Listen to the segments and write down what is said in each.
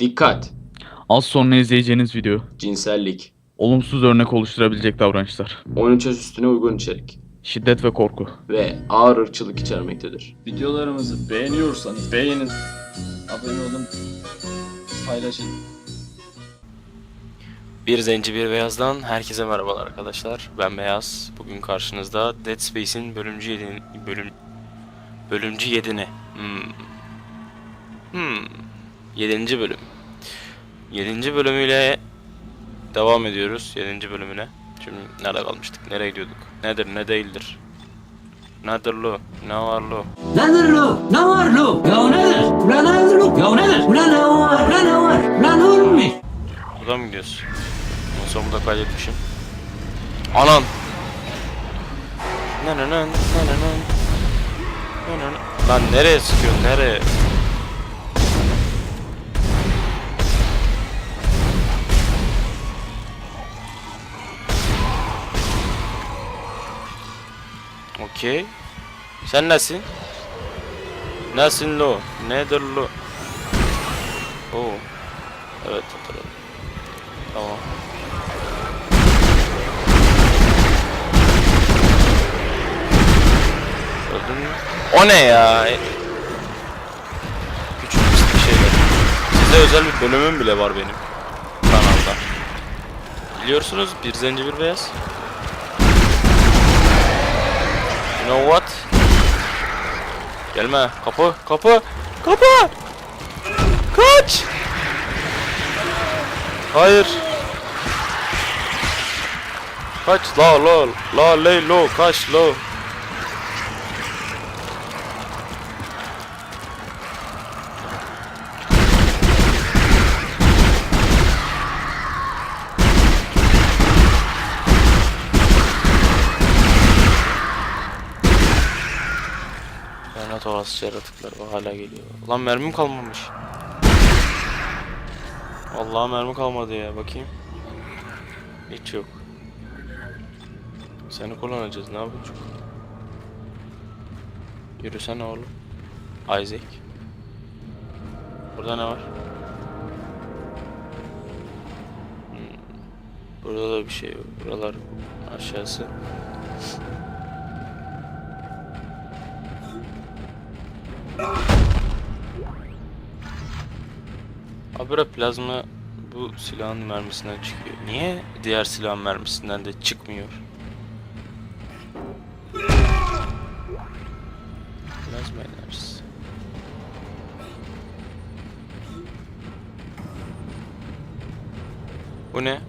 Dikkat! Az sonra izleyeceğiniz video Cinsellik. olumsuz örnek oluşturabilecek davranışlar, 13 yaş üstüne uygun içerik. şiddet ve korku. Ve ağır ırkçılık içermektedir. Videolarımızı beğeniyorsanız beğenin. Abone olun. Paylaşın. Bir Zenci Bir Beyaz'dan herkese merhabalar arkadaşlar. Ben Beyaz. Bugün karşınızda Dead Space'in bölümcü 7 bölüm bölümcü 7'ni. Hmm. Hmm. 7. bölüm. 7. bölümüyle devam ediyoruz. 7. bölümüne. Şimdi nerede kalmıştık? Nereye gidiyorduk? Nedir ne değildir? Nedir lo? Ne var lo? Nedir lo? Ne var lo? Ya nedir? Ulan nedir lo? Ya nedir? Ulan ne var? Ulan ne var? Ulan ne olmuş? Buradan mı gidiyoruz? Son burada kaydetmişim. Anan! Nananan, nananan. Nananan. Lan nereye sıkıyorsun nereye? Okey. Sen nesin? Nesin lo? Nedir lo? Oo. Evet hatırladım. Tamam. Öldün? O ne ya? Küçük pislik şeyler. Size özel bir bölümüm bile var benim kanalda. Biliyorsunuz bir zenci bir beyaz. Know what? Gelme. Kapı, kapı, kapı. Kaç. Hayır. Kaç la la la ley lo kaç lo. Yaratıklar o hala geliyor. Lan mermim kalmamış. Vallahi mermi kalmadı ya bakayım. Hiç yok. Seni kullanacağız ne yapacağız? Yürüsene oğlum. Isaac. Burada ne var? Hmm. Burada da bir şey. Buralar aşağısı. Habire plazma bu silahın mermisinden çıkıyor. Niye diğer silahın mermisinden de çıkmıyor? Plazma enerjisi. Bu ne?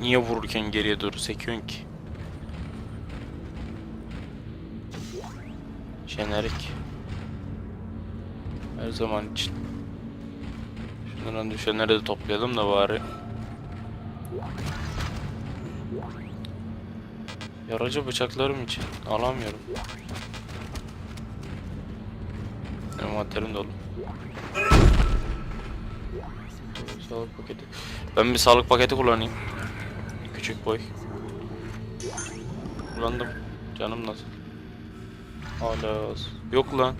Niye vururken geriye doğru sekiyorsun ki? Jenerik. Zaman için. Şundan düşenleri de toplayalım da bari. Yaracı bıçaklarım için alamıyorum. Envanterim dolu. Sağlık paketi. Ben bir sağlık paketi kullanayım. Küçük boy. Kullandım. Canım nasıl? Hala az. Yok lan.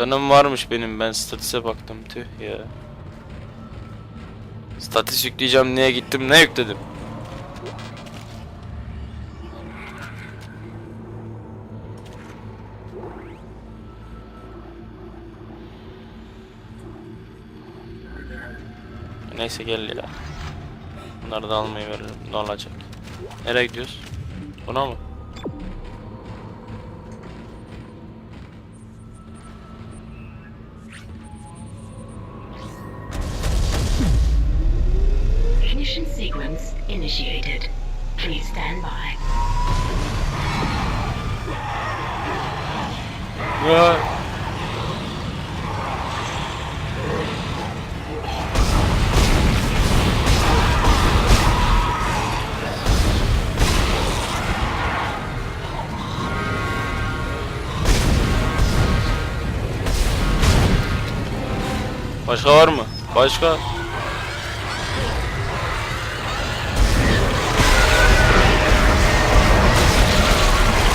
Canım varmış benim ben statise baktım tüh ya. Statis yükleyeceğim niye gittim ne yükledim. Neyse gel ya. Bunları da almayı veririm. Ne olacak? Nereye gidiyoruz? Buna mı? Ignition sequence initiated. Please stand by. Ya. Başka var mı? Başka?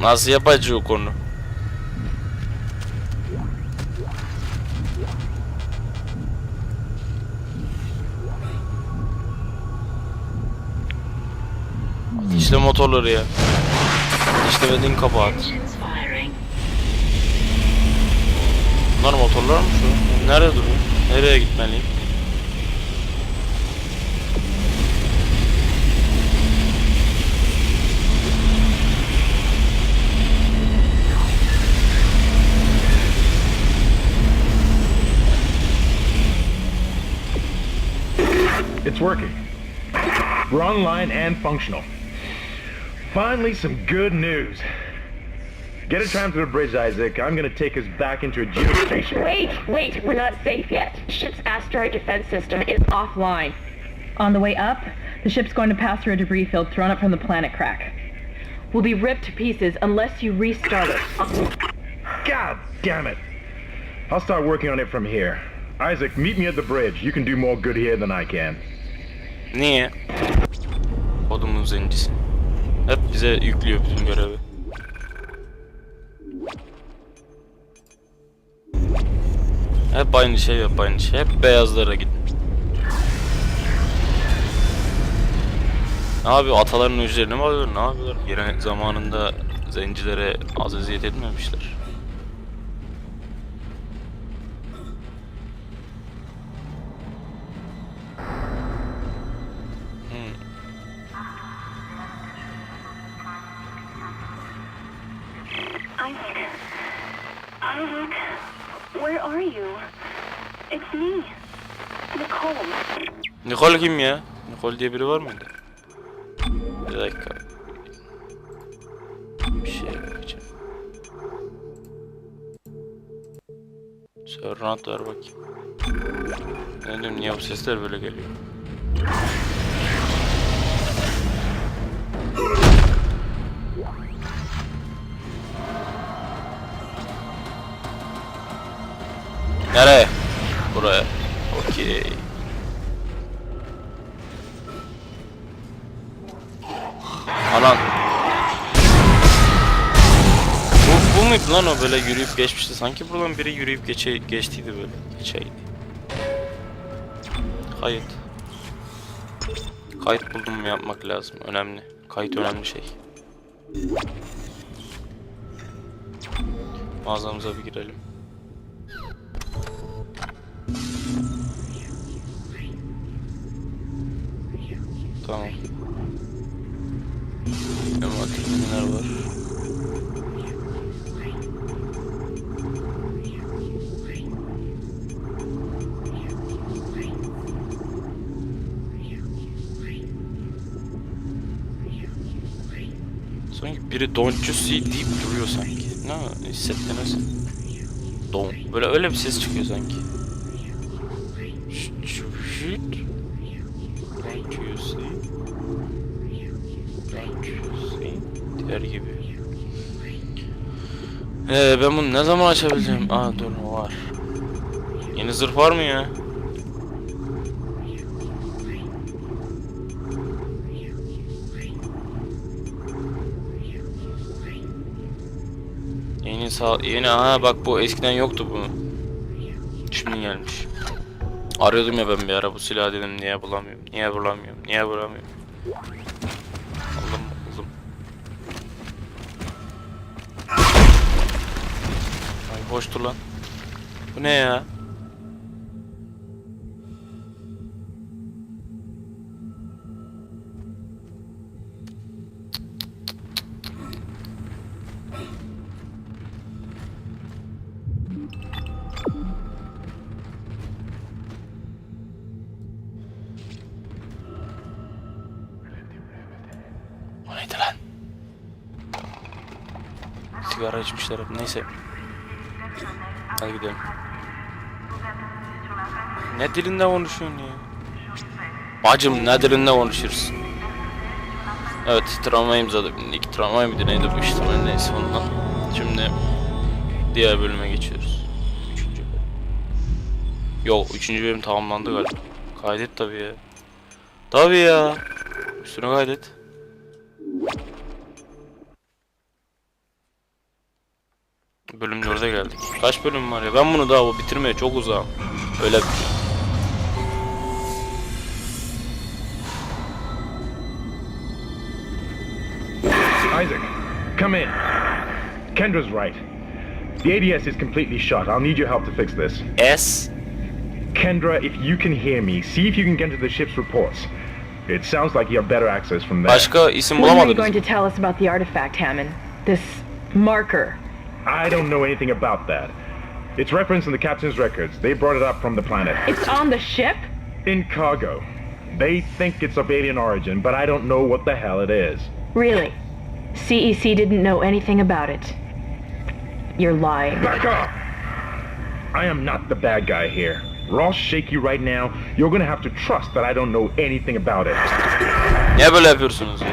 Nasıl yapacak onu? İşte motorları ya. İşlemediğin kabahat. Engines firing. Bunlar motorlar mı şu? Nerede duruyor? Nereye gitmeliyim? Online and functional. Finally, some good news. Get a tram to the bridge, Isaac. I'm gonna take us back into a geostation. Wait, wait, we're not safe yet. Ship's asteroid defense system is offline. On the way up, the ship's going to pass through a debris field thrown up from the planet crack. We'll be ripped to pieces unless you restart it. God damn it! I'll start working on it from here. Isaac, meet me at the bridge. You can do more good here than I can. Niye? Odumun zencisi. Hep bize yüklüyor bütün görevi. Hep aynı şey, hep aynı şey. Hep beyazlara git. Yapıyor? Ataların ücretini mi alıyor? Ne yapıyorlar? Yine zamanında zencilere az eziyet etmemişler. Nicole kim ya? Nicole diye biri var mıydı? Bir dakika. Bir şey bakacağım. Serrant ver bakayım. Ne diyorum niye bu sesler böyle geliyor? Böyle yürüyüp geçmişti? Sanki buradan biri yürüyüp geçe, geçtiydi böyle. Geçeydi. Kayıt. Kayıt buldum mu yapmak lazım. Önemli. Kayıt önemli şey. Mağazamıza bir girelim. Tamam. Envanterde neler var? Biri don't you see deyip duruyor sanki. Ne hissettiniz? Don. Böyle öyle bir ses çıkıyor sanki. Don't you see? Don't you see? Der gibi. Ee, ben bunu ne zaman açabileceğim? Aa dur var. Yeni zırh var mı ya? Sağ yeni ha bak bu eskiden yoktu bu. Şimdi gelmiş. Arıyordum ya ben bir ara bu silahı dedim niye bulamıyorum, niye bulamıyorum, niye bulamıyorum. Aldım aldım. Ay hoştu lan. Bu ne ya? Hep. Neyse. Hadi gidelim. Ne dilinde konuşuyorsun ya? Bacım ne dilinde konuşuyorsun? Evet travma imzadı. İlk travma mıydı neydi bu işte neyse ondan. Şimdi diğer bölüme geçiyoruz. Üçüncü bölüm. Yok üçüncü bölüm tamamlandı galiba. Kaydet tabii ya. Tabii ya. Üstüne kaydet. 4'e geldik. Kaç bölüm var ya? Ben bunu daha bu bitirmeye çok uzağım. Öyle Isaac, come in. Kendra's right. The ADS is completely shot. I'll need your help to fix this. S. Kendra, if you can hear me, see if you can get to the ship's reports. It sounds like you have better access from there. Başka isim When are you bulamadınız. going to tell us about the artifact, Hammond? This marker. I don't know anything about that. It's referenced in the captain's records. They brought it up from the planet. It's on the ship? In cargo. They think it's of alien origin, but I don't know what the hell it is. Really? CEC didn't know anything about it. You're lying. Back off! I am not the bad guy here. Ross shake you right now. You're gonna have to trust that I don't know anything about it. Niye böyle yapıyorsunuz ya?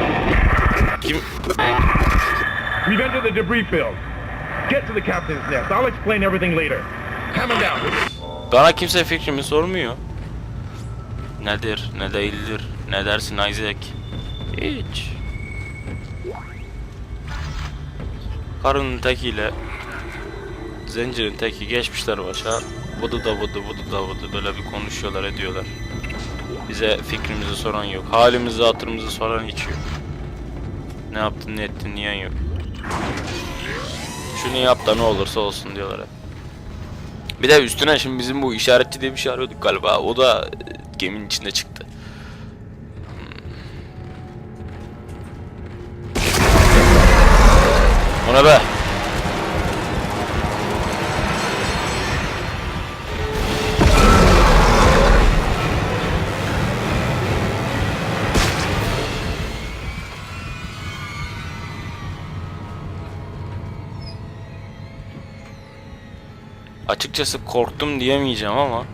Kim? We've entered the debris field. Get to the captain's nest. I'll explain everything later. Hammer down. Bana kimse fikrimi sormuyor. Nedir, ne değildir, ne dersin Isaac? Hiç. Karının tekiyle Zencirin teki geçmişler başa. Vudu da vudu, vudu da vudu. Böyle bir konuşuyorlar, ediyorlar. Bize fikrimizi soran yok. Halimizi, hatırımızı soran hiç yok. Ne yaptın, ne ettin, niye yok. Şunu yap da ne olursa olsun diyorlar. Bir de üstüne şimdi bizim bu işaretçi diye bir şey arıyorduk galiba. O da e, geminin içinde çıktı. Hmm. O ne be? Açıkçası korktum diyemeyeceğim ama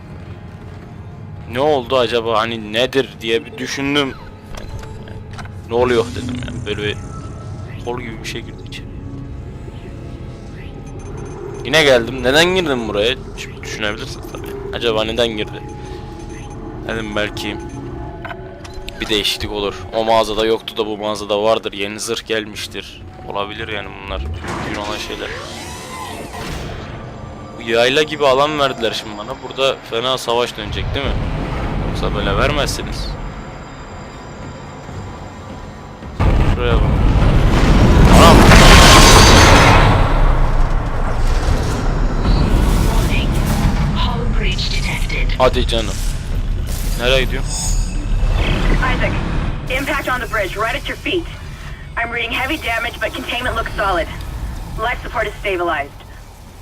ne oldu acaba hani nedir diye bir düşündüm. Ne oluyor dedim yani böyle bir kol gibi bir şey girdi içeri. Yine geldim. Neden girdim buraya? Şimdi düşünebilirsiniz tabii. Acaba neden girdi? Dedim belki bir değişiklik olur. O mağazada yoktu da bu mağazada vardır. Yeni zırh gelmiştir. Olabilir yani bunlar mümkün olan şeyler. Yayla gibi alan verdiler şimdi bana. Burada fena savaş dönecek değil mi? Yoksa böyle vermezsiniz. Şuraya bak. Hadi canım. Nereye gidiyor? Isaac, impact on the bridge, right at your feet. I'm reading heavy damage, but containment looks solid. Life support is stabilized.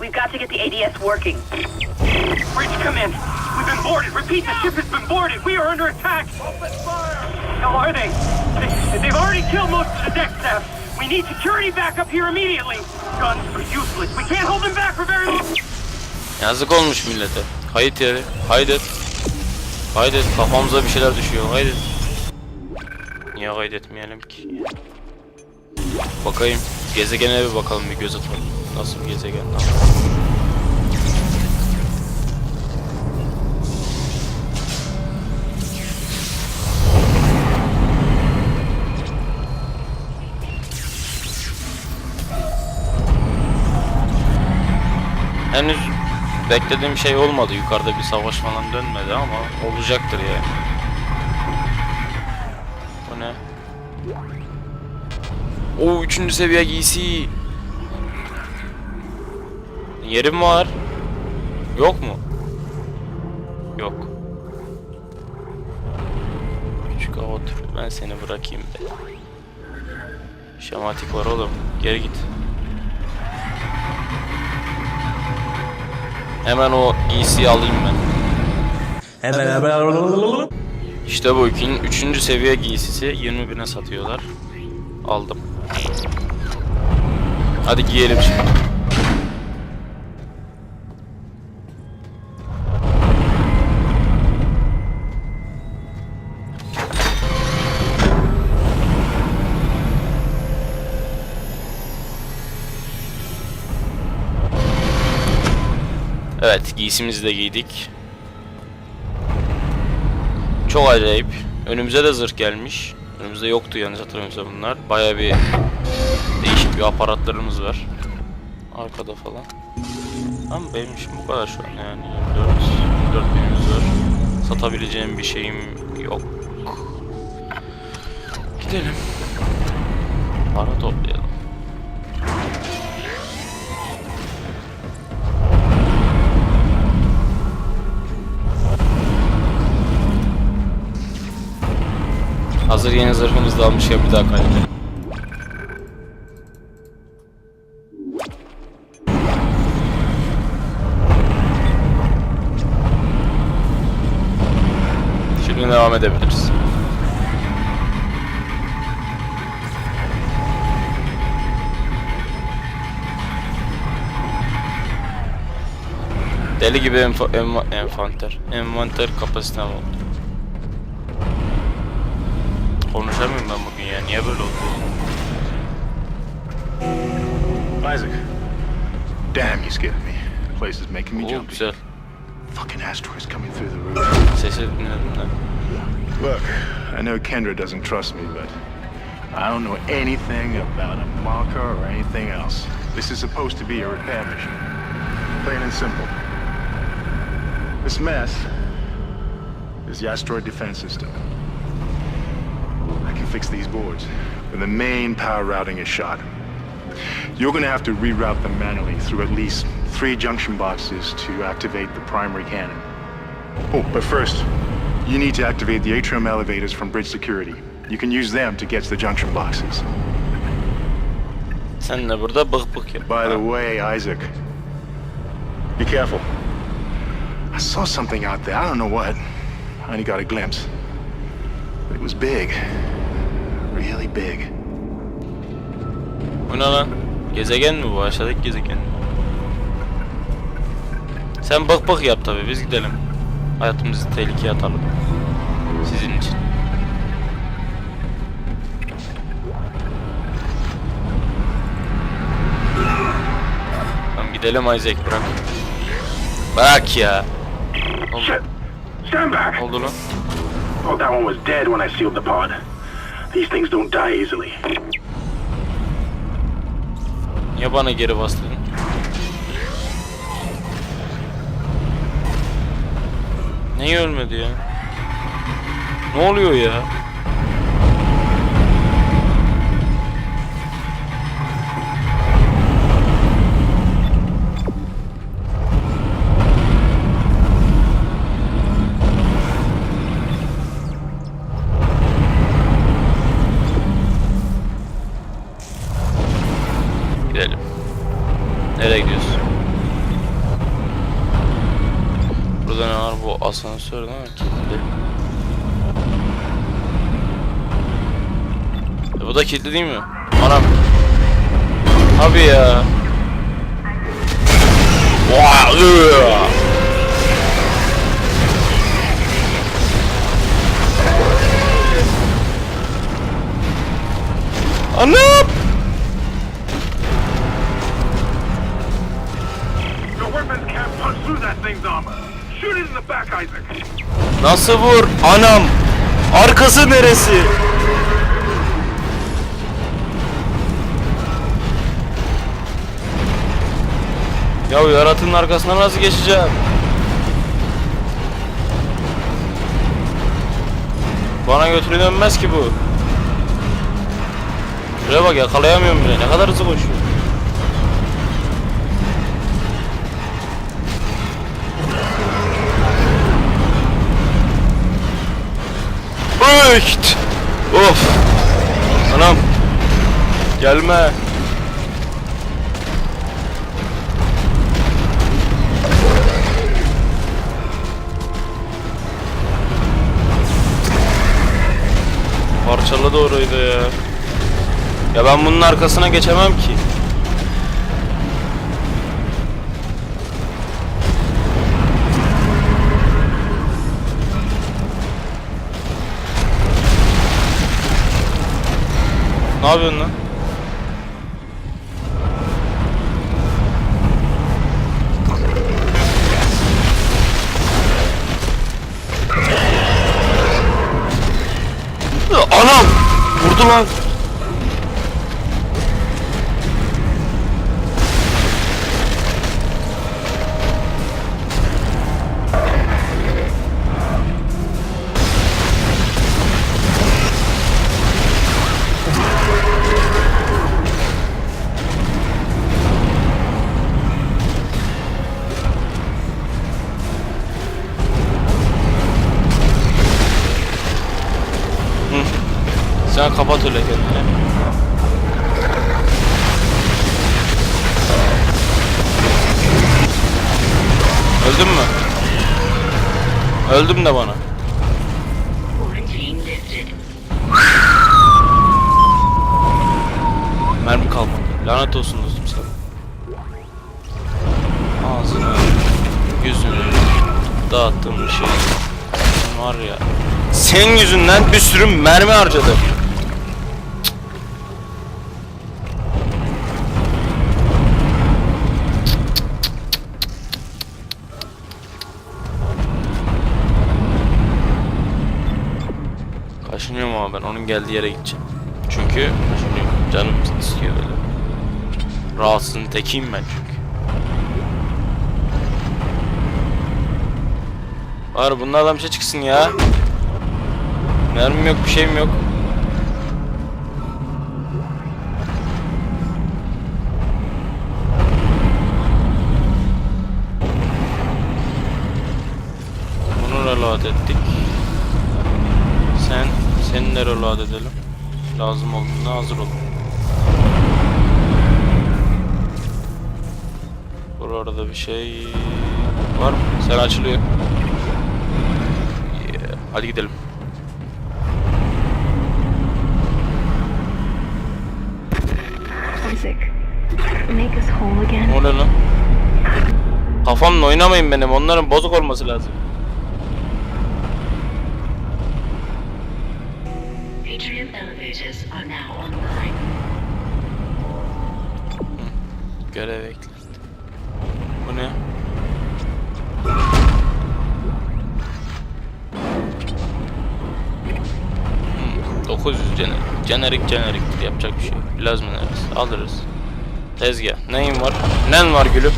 We've got to get the ADS working. Bridge, come in. We've been boarded. Repeat, the ship has been boarded. We are under attack. Open fire. How are they? they? They've already killed most of the deck staff. We need security backup here immediately. Guns are useless. We can't hold them back for very long. Yazık olmuş millete. Kayıt yeri. Kaydet. Kaydet. Kafamıza bir şeyler düşüyor. Kaydet. Niye kaydetmeyelim ki? Bakayım. Gezegene bir bakalım bir göz atalım. Nasıl bir gezegen? lan? Henüz beklediğim şey olmadı. Yukarıda bir savaş falan dönmedi ama olacaktır yani. Bu ne? Oo üçüncü seviye giysi. Yerim var. Yok mu? Yok. Küçük hava tüpü. Ben seni bırakayım be. Şamatik var oğlum. Geri git. Hemen o giysiyi alayım ben. İşte bu ikin üçüncü seviye giysisi 20 bine satıyorlar. Aldım. Hadi giyelim şimdi. Evet giysimizi de giydik. Çok acayip. Önümüze de zırh gelmiş. Önümüzde yoktu yanlış hatırlamıyorsam bunlar. Baya bir değişik bir aparatlarımız var. Arkada falan. Ama benim işim bu kadar şu an yani. 4, 4 binimiz var. Satabileceğim bir şeyim yok. Gidelim. Para toplayalım. Hazır yeni zırhımızı da almışken bir daha kaydedelim. Şimdi devam edebiliriz. Deli gibi enva envanter. Envanter kapasitem oldu. Konuşamıyorum ben bugün ya. Niye böyle oldu? Isaac. Damn, you scared me. The place is making me Oo jumpy. güzel. Fucking asteroids coming through the roof. Sesi dinledim de. Look, I know Kendra doesn't trust me, but I don't know anything about a marker or anything else. This is supposed to be a repair mission. Plain and simple. This mess is the asteroid defense system. Fix these boards when the main power routing is shot. You're gonna have to reroute them manually through at least three junction boxes to activate the primary cannon. Oh, but first, you need to activate the atrium elevators from bridge security. You can use them to get to the junction boxes. Sen de burada bık bık yap. By the way, Isaac, be careful. I saw something out there. I don't know what. I only got a glimpse. But it was big. Really big. Bu ne lan? Gezegen mi bu? Aşağıdaki gezegen mi? Sen bak bak yap tabi biz gidelim. Hayatımızı tehlikeye atalım. Sizin için. Tamam gidelim Isaac bırak. Bırak ya. Oldu, Shit! Stand back! oldu lan. Oh, that one was dead when I sealed the pod. These things don't die easily. Niye bana geri bastın? Niye ölmedi ya? Ne oluyor ya? Gidelim. Nereye gidiyorsun? Burada ne var bu asansör değil mi? Kilitli. E bu da kilitli değil mi? Anam. Abi ya. Anam! Nasıl vur? Anam! Arkası neresi? Ya yaratığın arkasına nasıl geçeceğim? Bana götürü dönmez ki bu. Şuraya bak yakalayamıyorum bile. Ne kadar hızlı koşuyor. Bıkt! Of! Anam! Gelme! Parçalı doğruydu ya. Ya ben bunun arkasına geçemem ki. Ne yapıyorsun lan? Anam! Vurdu lan. Öldüm de bana. Mermi kalmadı. Lanet olsun dostum sana. Ağzını, yüzünü dağıttığım bir şey. Var ya. Senin yüzünden bir sürü mermi harcadım. Ama ben onun geldiği yere gideceğim. Çünkü kaşınıyorum. Canım istiyor öyle. Rahatsızın tekiyim ben çünkü. Var bunlardan bir şey çıksın ya. Mermim yok bir şeyim yok. Bunu reload ettik. Sen, seni de reload edelim. Lazım olduğunda hazır olun. Burada bir şey var mı? Sen açılıyor. Yeah. Hadi gidelim. Isaac, make us whole again. Ne lan? Kafamla oynamayın benim. Onların bozuk olması lazım. Online. Görev eklendi. Bu ne? Hmm, 900 jenerik. Jenerik jenerik yapacak bir şey. Lazım ederiz. Alırız. Tezgah. Neyin var? Nen var gülüm?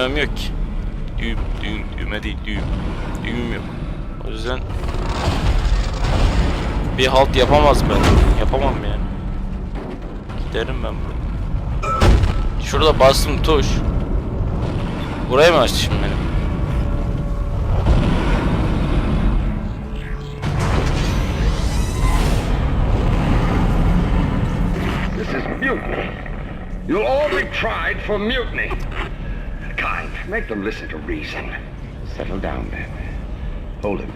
Düğmem yok ki. Düğüm, düğüm, düğme değil, düğüm. Düğümüm yok. O yüzden bir halt yapamaz ben. Yapamam yani. Giderim ben buradan. Şurada bastım tuş. Burayı mı açtı şimdi benim? You'll all be tried for mutiny. Make them listen to reason. Settle down, then. Hold him.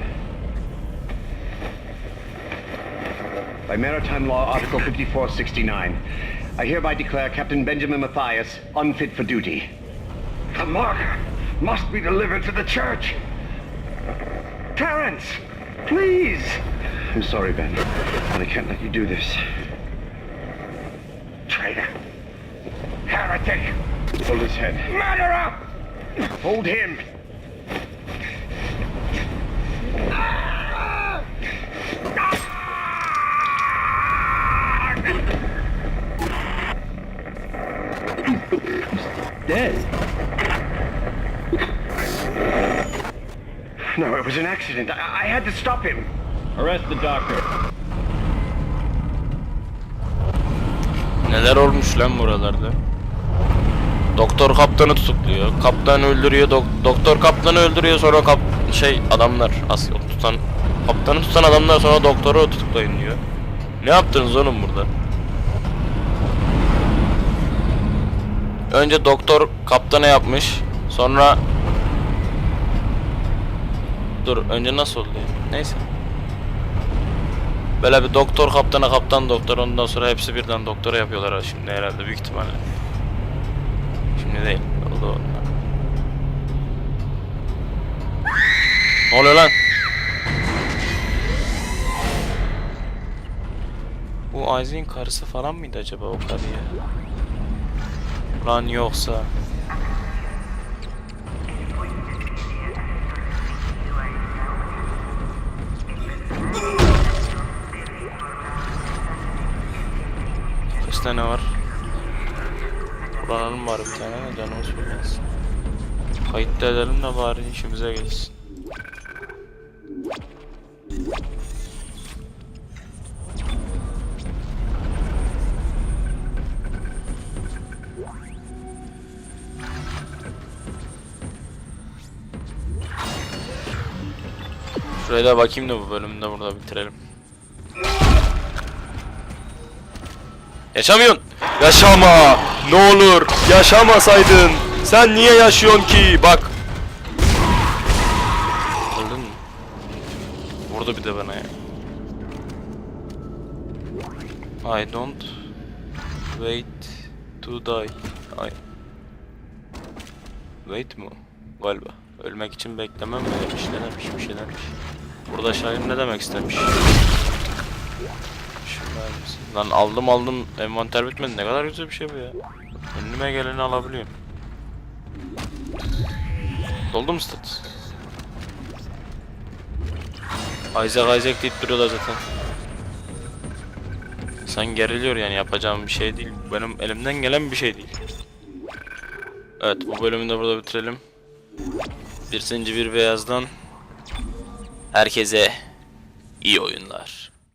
By Maritime Law, Article 5469, I hereby declare Captain Benjamin Matthias unfit for duty. The marker must be delivered to the church. Terence, please. I'm sorry, Ben, but I can't let you do this. Traitor. Heretic. Hold his head. Murderer! Hold him. Dead. No, it was an accident. I, I had to stop him. Arrest the doctor. Neler olmuş lan buralarda? Doktor kaptanı tutukluyor. Kaptan öldürüyor. dok- doktor kaptanı öldürüyor sonra kap şey adamlar as tutan kaptanı tutan adamlar sonra doktoru tutuklayın diyor. Ne yaptınız oğlum burada? Önce doktor kaptana yapmış. Sonra Dur önce nasıl oldu ya? Neyse. Böyle bir doktor kaptana kaptan doktor ondan sonra hepsi birden doktora yapıyorlar şimdi herhalde büyük ihtimalle. Şimdi değil. Onlar. Ne oluyor lan? Bu Isaac'in karısı falan mıydı acaba o karı ya? Lan yoksa. Kaç tane var? Buranın var bir tane de canımız bilmez. Kayıtta edelim de bari işimize gelsin. Şuraya da bakayım da bu bölümü de burada bitirelim. Yaşamıyorsun. Yaşama. Ne olur yaşamasaydın. Sen niye yaşıyorsun ki? Bak. Öldün mü? Vurdu bir de bana ya. I don't wait to die. I Wait o? Galiba. Ölmek için beklemem mi demiş, ne demiş, bir şey demiş. Burada şair ne demek istemiş? Şunlar mısın? Lan aldım aldım envanter bitmedi ne kadar güzel bir şey bu ya. Önüme geleni alabiliyorum. Doldu mu stat? Isaac Isaac deyip duruyorlar zaten. Sen geriliyor yani yapacağım bir şey değil. Benim elimden gelen bir şey değil. Evet bu bölümü de burada bitirelim. Bir zinci bir beyazdan herkese iyi oyunlar.